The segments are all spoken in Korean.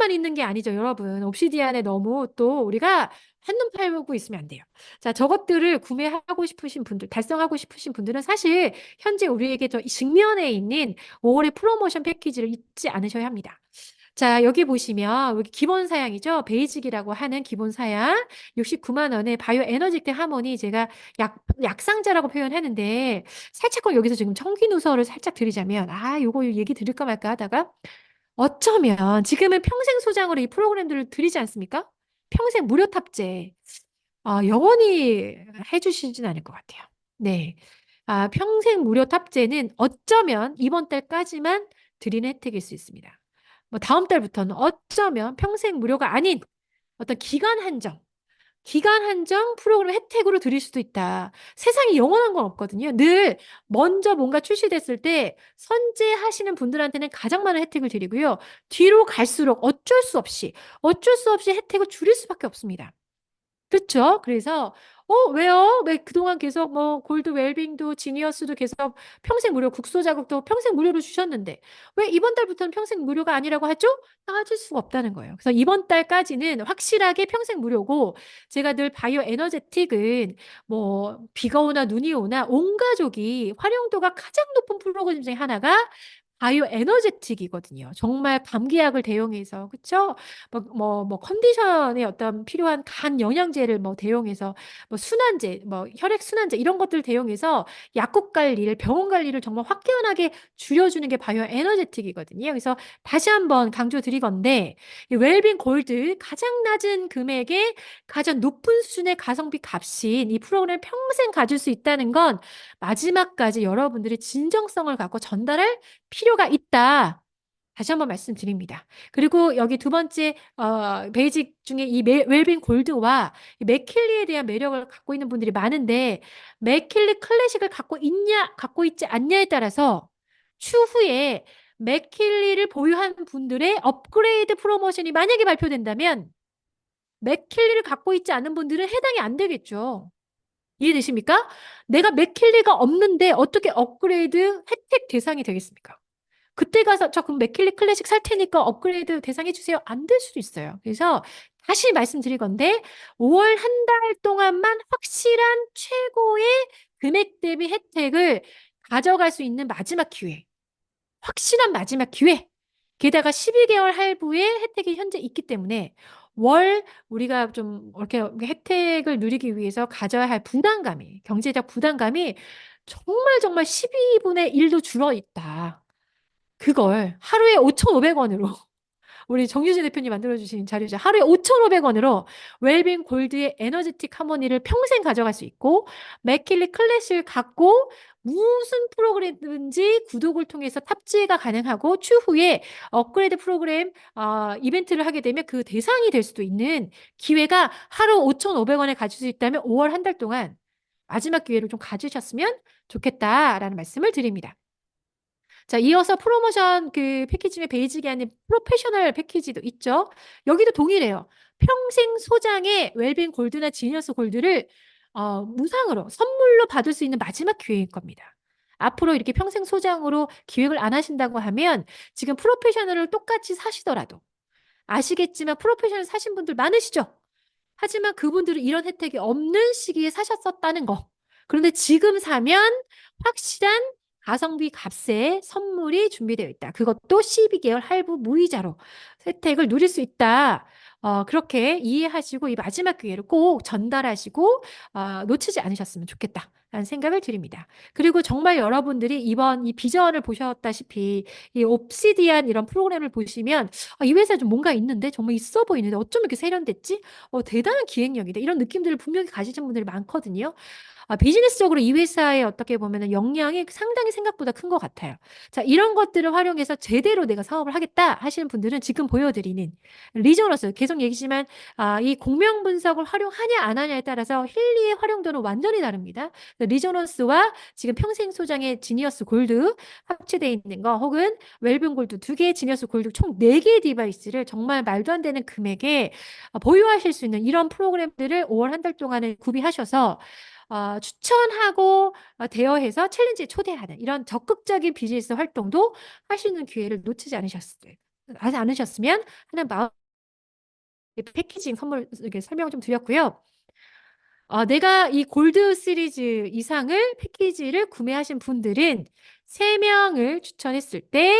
이것만 있는 게 아니죠, 여러분. 옵시디안에 너무 또 우리가 한눈 팔고 있으면 안 돼요. 자, 저것들을 구매하고 싶으신 분들, 달성하고 싶으신 분들은 사실 현재 우리에게 저 직면에 있는 5월의 프로모션 패키지를 잊지 않으셔야 합니다. 자, 여기 보시면 여기 기본 사양이죠. 베이직이라고 하는 기본 사양 69만 원에 바이오 에너지틱 하모니 제가 약 약상자라고 표현하는데 살짝만 여기서 지금 청기 누설을 살짝 드리자면 아, 요거 얘기 드릴까 말까 하다가 어쩌면 지금은 평생 소장으로 이 프로그램들을 드리지 않습니까? 평생 무료 탑재. 아, 영원히 해주시진 않을 것 같아요. 네. 아, 평생 무료 탑재는 어쩌면 이번 달까지만 드리는 혜택일 수 있습니다. 뭐 다음 달부터는 어쩌면 평생 무료가 아닌 어떤 기간 한정, 기간 한정 프로그램 혜택으로 드릴 수도 있다. 세상에 영원한 건 없거든요. 늘 먼저 뭔가 출시됐을 때 선제하시는 분들한테는 가장 많은 혜택을 드리고요. 뒤로 갈수록 어쩔 수 없이 어쩔 수 없이 혜택을 줄일 수밖에 없습니다. 그렇죠? 그래서 어, 왜요? 왜 그동안 계속 뭐 골드 웰빙도 지니어스도 계속 평생 무료 국소 자격도 평생 무료로 주셨는데 왜 이번 달부터는 평생 무료가 아니라고 하죠? 따질 수가 없다는 거예요. 그래서 이번 달까지는 확실하게 평생 무료고 제가 늘 바이오 에너제틱은 뭐 비가 오나 눈이 오나 온 가족이 활용도가 가장 높은 프로그램 중에 하나가 바이오 에너제틱이거든요. 정말 감기약을 대용해서 그쵸? 뭐, 뭐, 뭐 컨디션에 어떤 필요한 간 영양제를 뭐 대용해서 뭐 순환제, 뭐 혈액 순환제 이런 것들 대용해서 약국 관리를 병원 관리를 정말 확연하게 줄여주는 게 바이오 에너제틱이거든요. 그래서 다시 한번 강조드리건데 이 웰빙 골드 가장 낮은 금액에 가장 높은 수준의 가성비 값인 이 프로그램을 평생 가질 수 있다는 건 마지막까지 여러분들이 진정성을 갖고 전달할 필요 가 있다. 다시 한번 말씀드립니다. 그리고 여기 두 번째 어, 베이직 중에 이 메, 웰빙 골드와 이 맥킬리에 대한 매력을 갖고 있는 분들이 많은데 맥킬리 클래식을 갖고 있냐 갖고 있지 않냐에 따라서 추후에 맥킬리를 보유한 분들의 업그레이드 프로모션이 만약에 발표된다면 맥킬리를 갖고 있지 않은 분들은 해당이 안 되겠죠. 이해되십니까? 내가 맥킬리가 없는데 어떻게 업그레이드 혜택 대상이 되겠습니까? 그때 가서 저 그럼 맥킬리 클래식 살 테니까 업그레이드 대상해 주세요. 안 될 수도 있어요. 그래서 다시 말씀드릴 건데 5월 한 달 동안만 확실한 최고의 금액 대비 혜택을 가져갈 수 있는 마지막 기회. 확실한 마지막 기회. 게다가 12개월 할부의 혜택이 현재 있기 때문에 월 우리가 좀 이렇게 혜택을 누리기 위해서 가져야 할 부담감이 경제적 부담감이 정말 정말 12분의 1도 줄어 있다. 그걸 하루에 5,500원으로 우리 정유진 대표님 만들어주신 자료죠. 하루에 5,500원으로 웰빙 골드의 에너지틱 하모니를 평생 가져갈 수 있고 맥킬리 클래식을 갖고 무슨 프로그램든지 구독을 통해서 탑재가 가능하고 추후에 업그레이드 프로그램 어, 이벤트를 하게 되면 그 대상이 될 수도 있는 기회가 하루 5,500원에 가질 수 있다면 5월 한 달 동안 마지막 기회를 좀 가지셨으면 좋겠다라는 말씀을 드립니다. 자, 이어서 프로모션 그 패키지 중에 베이직이 아닌 프로페셔널 패키지도 있죠. 여기도 동일해요. 평생 소장의 웰빙 골드나 지니어스 골드를 어, 무상으로 선물로 받을 수 있는 마지막 기회일 겁니다. 앞으로 이렇게 평생 소장으로 기획을 안 하신다고 하면 지금 프로페셔널을 똑같이 사시더라도 아시겠지만 프로페셔널 사신 분들 많으시죠? 하지만 그분들은 이런 혜택이 없는 시기에 사셨었다는 거. 그런데 지금 사면 확실한 가성비 값에 선물이 준비되어 있다. 그것도 12개월 할부 무이자로 혜택을 누릴 수 있다. 어, 그렇게 이해하시고 이 마지막 기회를 꼭 전달하시고 어, 놓치지 않으셨으면 좋겠다. 라는 생각을 드립니다. 그리고 정말 여러분들이 이번 이 비전을 보셨다시피 이 옵시디안 이런 프로그램을 보시면 아, 이 회사에 좀 뭔가 있는데 정말 있어 보이는데 어쩜 이렇게 세련됐지? 어, 대단한 기획력이다. 이런 느낌들을 분명히 가지신 분들이 많거든요. 아, 비즈니스적으로 이 회사의 어떻게 보면 영향이 상당히 생각보다 큰 것 같아요. 자, 이런 것들을 활용해서 제대로 내가 사업을 하겠다 하시는 분들은 지금 보여드리는 리저너스 계속 얘기지만 아, 이 공명 분석을 활용하냐 안 하냐에 따라서 힐리의 활용도는 완전히 다릅니다. 리저너스와 지금 평생 소장의 지니어스 골드 합체되어 있는 거 혹은 웰빙 골드 두 개의 지니어스 골드 총 네 개의 디바이스를 정말 말도 안 되는 금액에 보유하실 수 있는 이런 프로그램들을 5월 한 달 동안에 구비하셔서 어, 추천하고 어, 대여해서 챌린지에 초대하는 이런 적극적인 비즈니스 활동도 할 수 있는 기회를 놓치지 않으셨을 않으셨으면 하는 마음 패키징 선물 이렇게 설명을 좀 드렸고요. 어, 내가 이 골드 시리즈 이상을 패키지를 구매하신 분들은 3명을 추천했을 때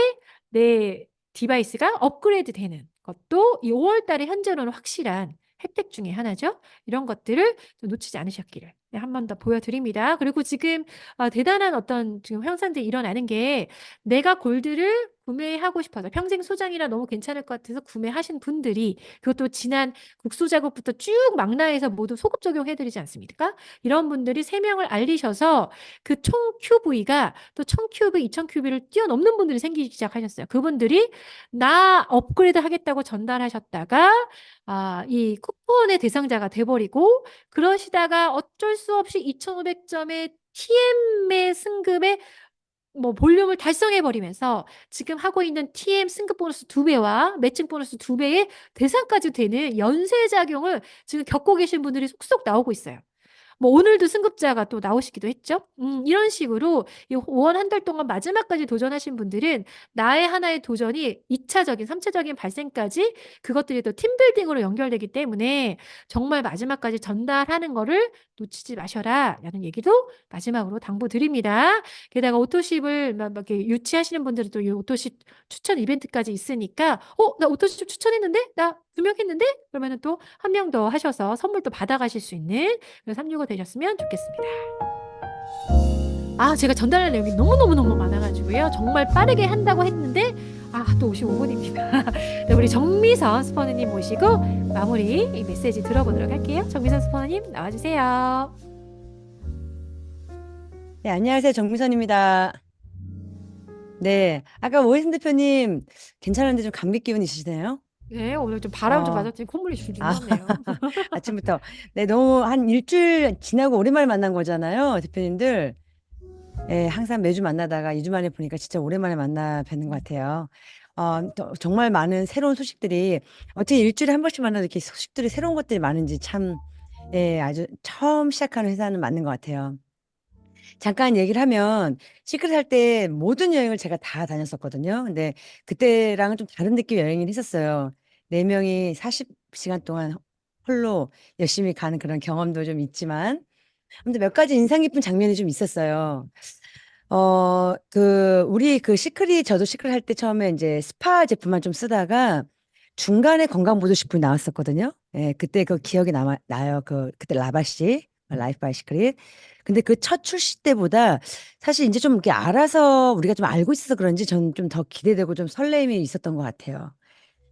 내 디바이스가 업그레이드 되는 것도 이 5월 달에 현재로는 확실한 혜택 중에 하나죠. 이런 것들을 좀 놓치지 않으셨기를 네, 한 번 더 보여드립니다. 그리고 지금 어, 대단한 어떤 지금 현상들이 일어나는 게 내가 골드를 구매하고 싶어서 평생 소장이라 너무 괜찮을 것 같아서 구매하신 분들이 그것도 지난 국소 작업부터 쭉 망라해서 모두 소급 적용해드리지 않습니까? 이런 분들이 세명을 알리셔서 그 총 QV가 또 1000QV, 2000QV를 뛰어넘는 분들이 생기기 시작하셨어요. 그분들이 나 업그레이드 하겠다고 전달하셨다가 아, 이 쿠폰의 대상자가 돼버리고 그러시다가 어쩔 수 없이 2500점의 TM의 승급에 뭐 볼륨을 달성해 버리면서 지금 하고 있는 TM 승급 보너스 두 배와 매칭 보너스 두 배의 대상까지 되는 연쇄 작용을 지금 겪고 계신 분들이 속속 나오고 있어요. 뭐 오늘도 승급자가 또 나오시기도 했죠. 음, 이런 식으로 이 5월 한 달 동안 마지막까지 도전하신 분들은 나의 하나의 도전이 2차적인, 3차적인 발생까지 그것들이 또 팀빌딩으로 연결되기 때문에 정말 마지막까지 전달하는 거를 놓치지 마셔라 라는 얘기도 마지막으로 당부드립니다. 게다가 오토십을 막 이렇게 유치하시는 분들은 또 이 오토십 추천 이벤트까지 있으니까 어, 나 오토십 추천했는데? 나 두 명 했는데? 그러면은 또 한 명 더 하셔서 선물 또 받아가실 수 있는 365 되셨으면 좋겠습니다. 아, 제가 전달할 내용이 너무너무너무 많아가지고요. 정말 빠르게 한다고 했는데, 아, 또 55분입니다. 네, 우리 정미선 스포너님 모시고 마무리 이 메시지 들어보도록 할게요. 정미선 스포너님 나와주세요. 네, 안녕하세요. 정미선입니다. 네, 아까 오해순 대표님 괜찮은데 좀 감기 기운 있으시네요? 네, 오늘 좀 바람 좀 어, 맞았더니 콧물이 줄줄 아, 나네요. 아침부터. 네, 너무 한 일주일 지나고 오랜만에 만난 거잖아요, 대표님들. 예, 항상 매주 만나다가 2주 만에 보니까 진짜 오랜만에 만나 뵙는 것 같아요. 어, 또 정말 많은 새로운 소식들이 어떻게 일주일에 한 번씩 만나도 이렇게 소식들이 새로운 것들이 많은지 참, 예, 아주 처음 시작하는 회사는 맞는 것 같아요. 잠깐 얘기를 하면 시크릿 할 때 모든 여행을 제가 다 다녔었거든요. 근데 그때랑은 좀 다른 느낌의 여행을 했었어요. 네 명이 40시간 동안 홀로 열심히 가는 그런 경험도 좀 있지만 아무튼 몇 가지 인상 깊은 장면이 좀 있었어요. 어, 그 우리 그 시크릿 저도 시크릿 할 때 처음에 이제 스파 제품만 좀 쓰다가 중간에 건강 보조 식품이 나왔었거든요. 예, 그때 그 기억이 남아 나요. 그 그때 라바 씨 라이프 바이 시크릿. 근데 그 첫 출시 때보다 사실 이제 좀 이렇게 알아서 우리가 좀 알고 있어서 그런지 전 좀 더 기대되고 좀 설렘이 있었던 것 같아요.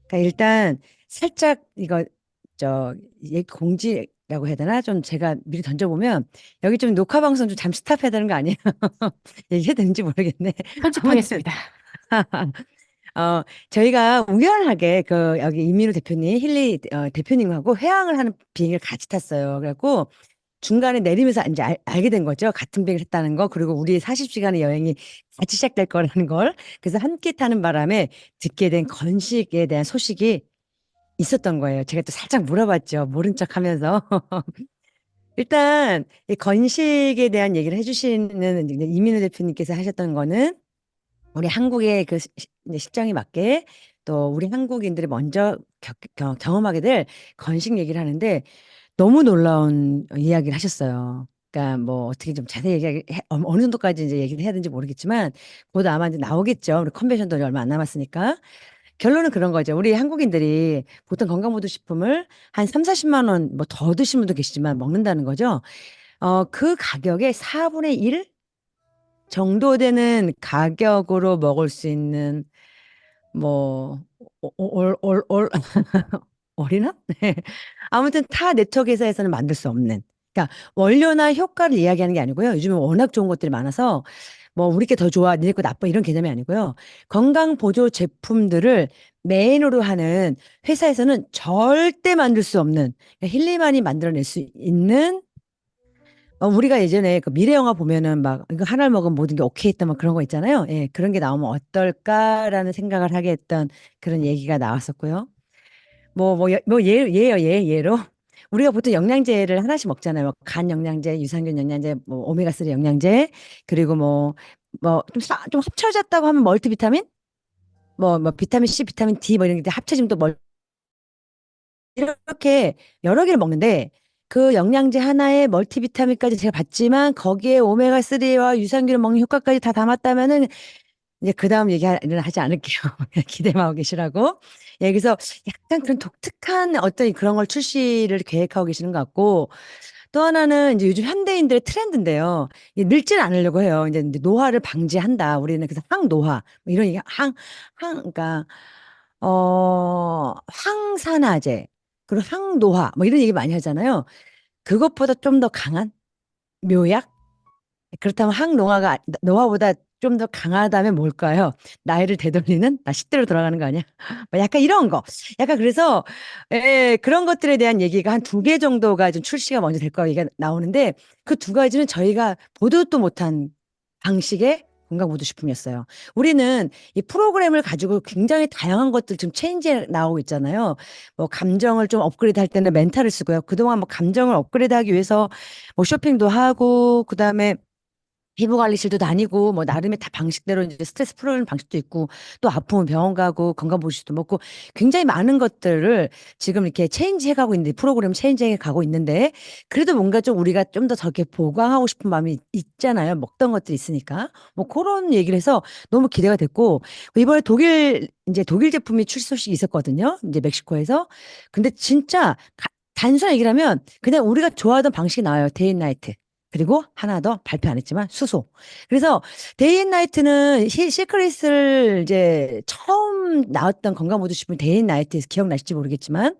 그러니까 일단 살짝 이거 저얘 공지라고 해야 되나? 좀 제가 미리 던져보면 여기 좀 녹화 방송 좀 잠시 스탑해야 되는 거 아니에요? 얘기해도 되는지 모르겠네. 편집하겠습니다. 어, 저희가 우연하게 그 여기 이민우 대표님, 힐리 어, 대표님하고 회항을 하는 비행기를 같이 탔어요. 그래갖고 중간에 내리면서 이제 알, 알게 된 거죠. 같은 비행을 했다는 거. 그리고 우리의 40시간의 여행이 같이 시작될 거라는 걸. 그래서 함께 타는 바람에 듣게 된 건식에 대한 소식이 있었던 거예요. 제가 또 살짝 물어봤죠. 모른 척 하면서. 일단 이 건식에 대한 얘기를 해주시는 이민우 대표님께서 하셨던 거는 우리 한국의 그 시- 이제 실정에 맞게 또 우리 한국인들이 먼저 겪, 경, 경험하게 될 건식 얘기를 하는데 너무 놀라운 이야기를 하셨어요. 그러니까 뭐 어떻게 좀 자세히 얘기 어느 정도까지 이제 얘기를 해야 되는지 모르겠지만 곧 아마 이제 나오겠죠. 우리 컨벤션도 얼마 안 남았으니까. 결론은 그런 거죠. 우리 한국인들이 보통 건강보조식품을 한 3, 40만 원뭐 더 드신 분도 계시지만 먹는다는 거죠. 어, 그 가격의 4분의 1 정도 되는 가격으로 먹을 수 있는 뭐 올올올 올 이나? 네. 아무튼 타 네트워크 회사에서는 만들 수 없는. 그러니까 원료나 효과를 이야기하는 게 아니고요. 요즘에 워낙 좋은 것들이 많아서 뭐 우리 게 더 좋아, 니네 거 나빠 이런 개념이 아니고요. 건강 보조 제품들을 메인으로 하는 회사에서는 절대 만들 수 없는 그러니까 힐리만이 만들어낼 수 있는 어, 우리가 예전에 그 미래 영화 보면은 막 이거 하나를 먹으면 모든 게 오케이 했다 막 그런 거 있잖아요. 예, 그런 게 나오면 어떨까라는 생각을 하게 했던 그런 얘기가 나왔었고요. 뭐, 뭐, 예- 뭐, 예, 예요, 예, 예로. 우리가 보통 영양제를 하나씩 먹잖아요. 뭐간 영양제, 유산균 영양제, 뭐, 오메가3 영양제, 그리고 뭐, 뭐, 좀, 사- 좀 합쳐졌다고 하면 멀티비타민? 뭐, 뭐, 비타민 C, 비타민 D 뭐 이런 게 합쳐지면 또 뭘, 이렇게 여러 개를 먹는데 그 영양제 하나에 멀티비타민까지 제가 봤지만 거기에 오메가3와 유산균을 먹는 효과까지 다 담았다면은 이제 그 다음 얘기는 하지 않을게요. 기대만 하고 계시라고. 예, 그래서 약간 그런 독특한 어떤 그런 걸 출시를 계획하고 계시는 것 같고 또 하나는 이제 요즘 현대인들의 트렌드인데요. 이 늙지는 않으려고 해요. 이제 노화를 방지한다. 우리는 그래서 항노화 뭐 이런 얘기 항, 항, 그러니까 어, 항산화제 그리고 항노화 뭐 이런 얘기 많이 하잖아요. 그것보다 좀 더 강한 묘약? 그렇다면 항노화가 노화보다 좀 더 강하다면 뭘까요? 나이를 되돌리는? 나 10대로 돌아가는 거 아니야? 뭐 약간 이런 거. 약간 그래서 예, 그런 것들에 대한 얘기가 한 두 개 정도가 좀 출시가 먼저 될거 얘기가 나오는데 그 두 가지는 저희가 보도도 못한 방식의 건강보조식품이었어요. 우리는 이 프로그램을 가지고 굉장히 다양한 것들 지금 체인지 나오고 있잖아요. 뭐 감정을 좀 업그레이드 할 때는 멘탈을 쓰고요. 그동안 뭐 감정을 업그레이드 하기 위해서 뭐 쇼핑도 하고 그다음에 피부 관리실도 다니고 뭐 나름의 다 방식대로 이제 스트레스 풀어주는 방식도 있고 또 아프면 병원 가고 건강보조식도 먹고 굉장히 많은 것들을 지금 이렇게 체인지 해가고 있는데 프로그램 체인지 해가고 있는데 그래도 뭔가 좀 우리가 좀 더 저렇게 보강하고 싶은 마음이 있잖아요. 먹던 것들이 있으니까 뭐 그런 얘기를 해서 너무 기대가 됐고 이번에 독일 이제 독일 제품이 출시 소식이 있었거든요. 이제 멕시코에서 근데 진짜 가- 단순한 얘기를 하면 그냥 우리가 좋아하던 방식이 나와요. 데이나이트. 그리고 하나 더 발표 안 했지만 수소. 그래서 데이앤나이트는 시크릿을 이제 처음 나왔던 건강보조식품 데이앤나이트에서 기억나실지 모르겠지만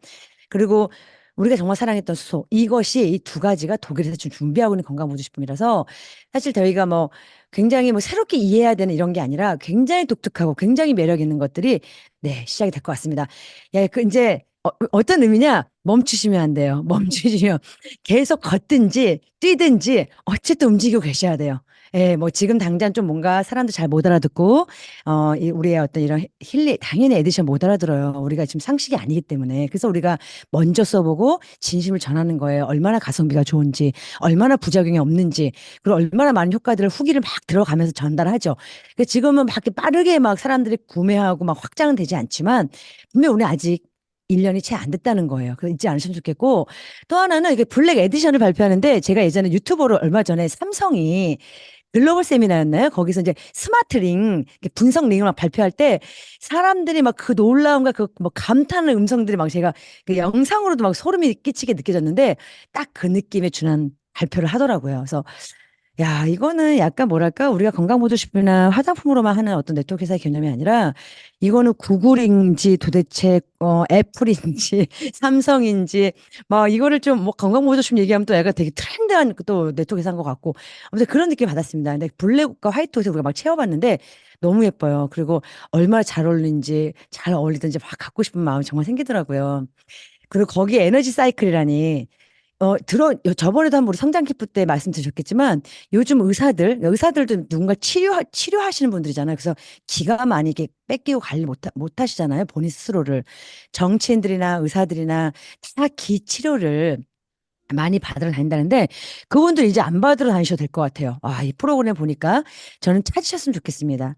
그리고 우리가 정말 사랑했던 수소 이것이 이 두 가지가 독일에서 지금 준비하고 있는 건강보조식품이라서 사실 저희가 뭐 굉장히 뭐 새롭게 이해해야 되는 이런 게 아니라 굉장히 독특하고 굉장히 매력 있는 것들이 네 시작이 될 것 같습니다. 야, 그 이제 어, 어떤 의미냐? 멈추시면 안 돼요. 멈추시면 계속 걷든지 뛰든지 어쨌든 움직이고 계셔야 돼요. 예, 뭐 지금 당장 좀 뭔가 사람들 잘못 알아듣고 어, 이 우리의 어떤 이런 힐리 당연히 에디션 못 알아들어요. 우리가 지금 상식이 아니기 때문에 그래서 우리가 먼저 써보고 진심을 전하는 거예요. 얼마나 가성비가 좋은지, 얼마나 부작용이 없는지, 그리고 얼마나 많은 효과들을 후기를 막 들어가면서 전달하죠. 그 지금은 막 이렇게 빠르게 막 사람들이 구매하고 막 확장은 되지 않지만 분명 우리 아직 1년이 채 안 됐다는 거예요. 그래서 잊지 않으시면 좋겠고 또 하나는 이게 블랙 에디션을 발표하는데 제가 예전에 유튜버로 얼마 전에 삼성이 글로벌 세미나였나요? 거기서 이제 스마트링 이렇게 분석 링을 막 발표할 때 사람들이 막 그 놀라움과 그 뭐 감탄의 음성들이 막 제가 그 영상으로도 막 소름이 끼치게 느껴졌는데 딱 그 느낌에 준한 발표를 하더라고요. 그래서 야, 이거는 약간 뭐랄까, 우리가 건강 보조식품이나 화장품으로만 하는 어떤 네트워크 회사의 개념이 아니라, 이거는 구글인지 도대체, 어, 애플인지, 삼성인지, 막 이거를 좀 뭐 건강 보조식품 얘기하면 또 약간 되게 트렌드한 또 네트워크 회사인 것 같고, 아무튼 그런 느낌 받았습니다. 근데 블랙과 화이트옷에 우리가 막 채워봤는데, 너무 예뻐요. 그리고 얼마나 잘 어울리는지, 잘 어울리든지 막 갖고 싶은 마음이 정말 생기더라고요. 그리고 거기에 에너지 사이클이라니, 어, 들어, 여- 저번에도 한번 우리 성장 기프 때 말씀드렸겠지만, 요즘 의사들, 의사들도 누군가 치료, 치료하시는 분들이잖아요. 그래서 기가 많이 이렇게 뺏기고 관리 못, 하- 못 하시잖아요. 본인 스스로를. 정치인들이나 의사들이나 다 기 치료를 많이 받으러 다닌다는데, 그분들 이제 안 받으러 다니셔도 될 것 같아요. 아, 이 프로그램 보니까 저는 찾으셨으면 좋겠습니다.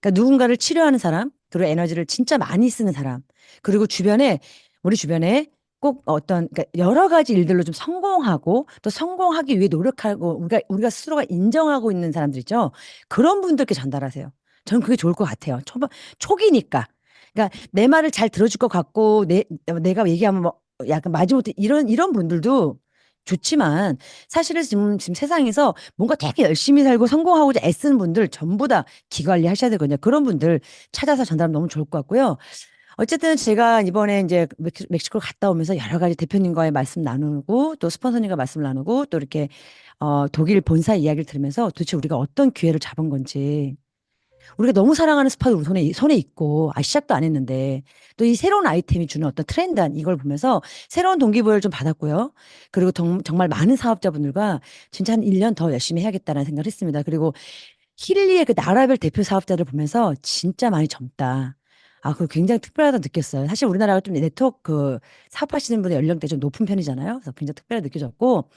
그러니까 누군가를 치료하는 사람, 그리고 에너지를 진짜 많이 쓰는 사람, 그리고 주변에, 우리 주변에 꼭 어떤 그러니까 여러 가지 일들로 좀 성공하고 또 성공하기 위해 노력하고 우리가 우리가 스스로가 인정하고 있는 사람들 있죠. 그런 분들께 전달하세요. 저는 그게 좋을 것 같아요. 초반 초기니까. 그러니까 내 말을 잘 들어줄 것 같고 내 내가 얘기하면 뭐 약간 마지못해 이런 이런 분들도 좋지만 사실은 지금 지금 세상에서 뭔가 되게 열심히 살고 성공하고자 애쓰는 분들 전부 다 기관리 하셔야 되거든요. 그런 분들 찾아서 전달하면 너무 좋을 것 같고요. 어쨌든 제가 이번에 이제 멕시- 멕시코를 갔다 오면서 여러 가지 대표님과의 말씀 나누고 또 스폰서님과 말씀 나누고 또 이렇게 어, 독일 본사 이야기를 들으면서 도대체 우리가 어떤 기회를 잡은 건지 우리가 너무 사랑하는 우리 손에 손에 있고 아 시작도 안 했는데 또 이 새로운 아이템이 주는 어떤 트렌드한 이걸 보면서 새로운 동기부여를 좀 받았고요. 그리고 정, 정말 많은 사업자분들과 진짜 한 1년 더 열심히 해야겠다는 생각을 했습니다. 그리고 힐리의 그 나라별 대표 사업자들 보면서 진짜 많이 젊다. 아, 그리고 굉장히 특별하다 느꼈어요. 사실 우리나라가 좀 네트워크 그 사업하시는 분의 연령대 좀 높은 편이잖아요. 그래서 굉장히 특별하게 느껴졌고,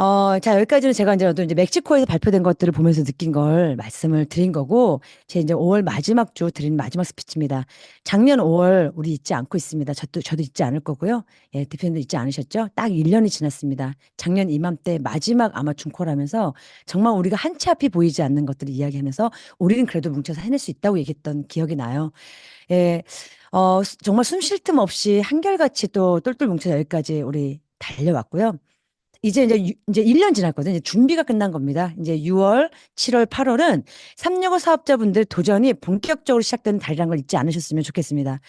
어, 자, 여기까지는 제가 이제 또 이제 멕시코에서 발표된 것들을 보면서 느낀 걸 말씀을 드린 거고, 제 이제 5월 마지막 주 드린 마지막 스피치입니다. 작년 5월 우리 잊지 않고 있습니다. 저도, 저도 잊지 않을 거고요. 예, 대표님도 잊지 않으셨죠? 딱 1년이 지났습니다. 작년 이맘때 마지막 아마 중코라면서 정말 우리가 한 치 앞이 보이지 않는 것들을 이야기하면서 우리는 그래도 뭉쳐서 해낼 수 있다고 얘기했던 기억이 나요. 예, 어, 수- 정말 숨 쉴 틈 없이 한결같이 또 똘똘 뭉쳐서 여기까지 우리 달려왔고요. 이제 이제 유- 이제 1년 지났거든요. 이제 준비가 끝난 겁니다. 이제 6월, 7월, 8월은 365 사업자분들 도전이 본격적으로 시작되는 달이라는 걸 잊지 않으셨으면 좋겠습니다.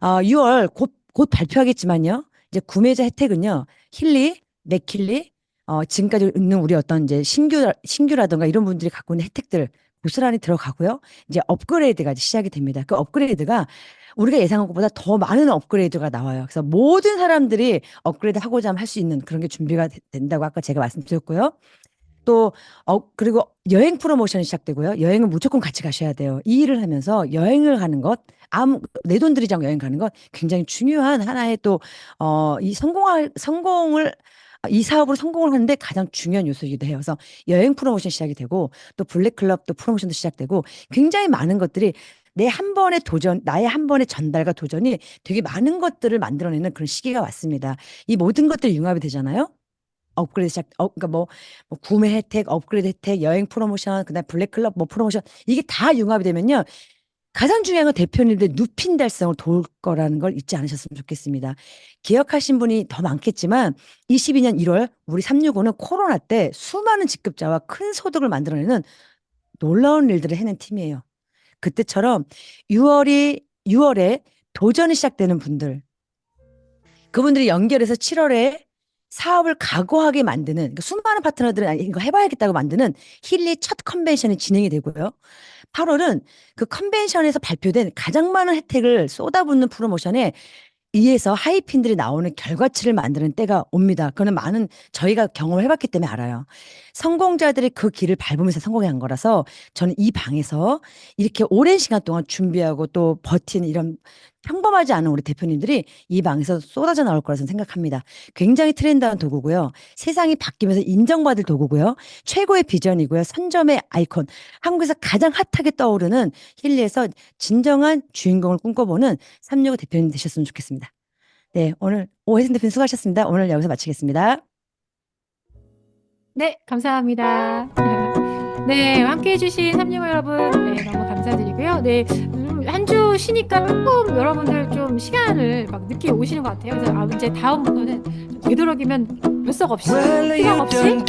어, 6월 곧, 곧 발표하겠지만요. 이제 구매자 혜택은요. 힐리, 맥힐리, 어, 지금까지 있는 우리 어떤 이제 신규, 신규라든가 이런 분들이 갖고 있는 혜택들 고스란히 들어가고요. 이제 업그레이드가 시작이 됩니다. 그 업그레이드가 우리가 예상한 것보다 더 많은 업그레이드가 나와요. 그래서 모든 사람들이 업그레이드 하고자 할 수 있는 그런 게 준비가 되- 된다고 아까 제가 말씀드렸고요. 또, 어, 그리고 여행 프로모션이 시작되고요. 여행은 무조건 같이 가셔야 돼요. 이 일을 하면서 여행을 가는 것, 아무, 내 돈 들이지 않고 여행 가는 것 굉장히 중요한 하나의 또, 어, 이 성공할, 성공을, 이 사업으로 성공을 하는데 가장 중요한 요소이기도 해요. 그래서 여행 프로모션 시작이 되고 또 블랙클럽 또 프로모션도 시작되고 굉장히 많은 것들이 내 한 번의 도전, 나의 한 번의 전달과 도전이 되게 많은 것들을 만들어내는 그런 시기가 왔습니다. 이 모든 것들이 융합이 되잖아요. 업그레이드 시작, 어, 그러니까 뭐, 뭐 구매 혜택, 업그레이드 혜택, 여행 프로모션, 그다음 블랙클럽 뭐 프로모션 이게 다 융합이 되면요. 가장 중요한 건 대표님들 누핀 달성을 도울 거라는 걸 잊지 않으셨으면 좋겠습니다. 기억하신 분이 더 많겠지만 22년 1월 우리 365는 코로나 때 수많은 직급자와 큰 소득을 만들어내는 놀라운 일들을 해낸 팀이에요. 그때처럼 6월이 6월에 도전이 시작되는 분들 그분들이 연결해서 7월에 사업을 각오하게 만드는 그러니까 수많은 파트너들은 아, 이거 해봐야겠다고 만드는 힐리 첫 컨벤션이 진행이 되고요. 8월은 그 컨벤션에서 발표된 가장 많은 혜택을 쏟아붓는 프로모션에 의해서 하이핀들이 나오는 결과치를 만드는 때가 옵니다. 그거는 많은 저희가 경험을 해봤기 때문에 알아요. 성공자들이 그 길을 밟으면서 성공한 거라서 저는 이 방에서 이렇게 오랜 시간 동안 준비하고 또 버틴 이런 평범하지 않은 우리 대표님들이 이 방에서 쏟아져 나올 거라서 생각합니다. 굉장히 트렌드한 도구고요. 세상이 바뀌면서 인정받을 도구고요. 최고의 비전이고요. 선점의 아이콘. 한국에서 가장 핫하게 떠오르는 힐리에서 진정한 주인공을 꿈꿔보는 365 대표님 되셨으면 좋겠습니다. 네, 오늘 오혜선 대표님 수고하셨습니다. 오늘 여기서 마치겠습니다. 네, 감사합니다. 네, 함께 해주신 삼림호 여러분, 네, 너무 감사드리고요. 네, 주 쉬니까 조금 여러분들 좀 시간을 막 늦게 오시는 것 같아요. 그래서 아, 이제 다음부터는 좀 되도록이면 별석 없이, 희망 없이 it.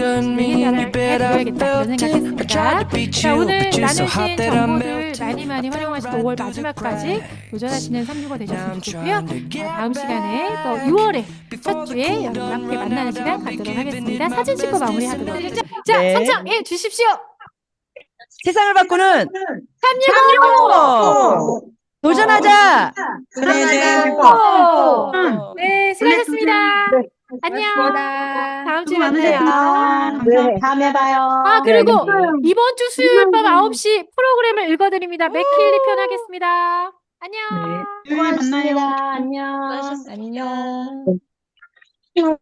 I tried 생각했습니다. 자, you, 오늘 나누신 정보들. 많이 많이 활용하시고 5월 마지막까지 도전하시는 365 되셨으면 좋겠고요. 어, 다음 시간에 또 6월에 첫 주에 여러분 함께 만나는 시간 갖도록 하겠습니다. 사진 찍고 마무리하도록 하겠습니다. 자, 네. 선창해 주십시오. 세상을 바꾸는 365! 도전하자! 네, 수고하셨습니다. 안녕. 다음 주에 만나요. 네, 다음에 봐요. 아, 그리고 이번 주 수요일 밤 9시 프로그램을 읽어드립니다. 맥힐리 편 하겠습니다. 안녕. 만나요. 안녕. 안녕.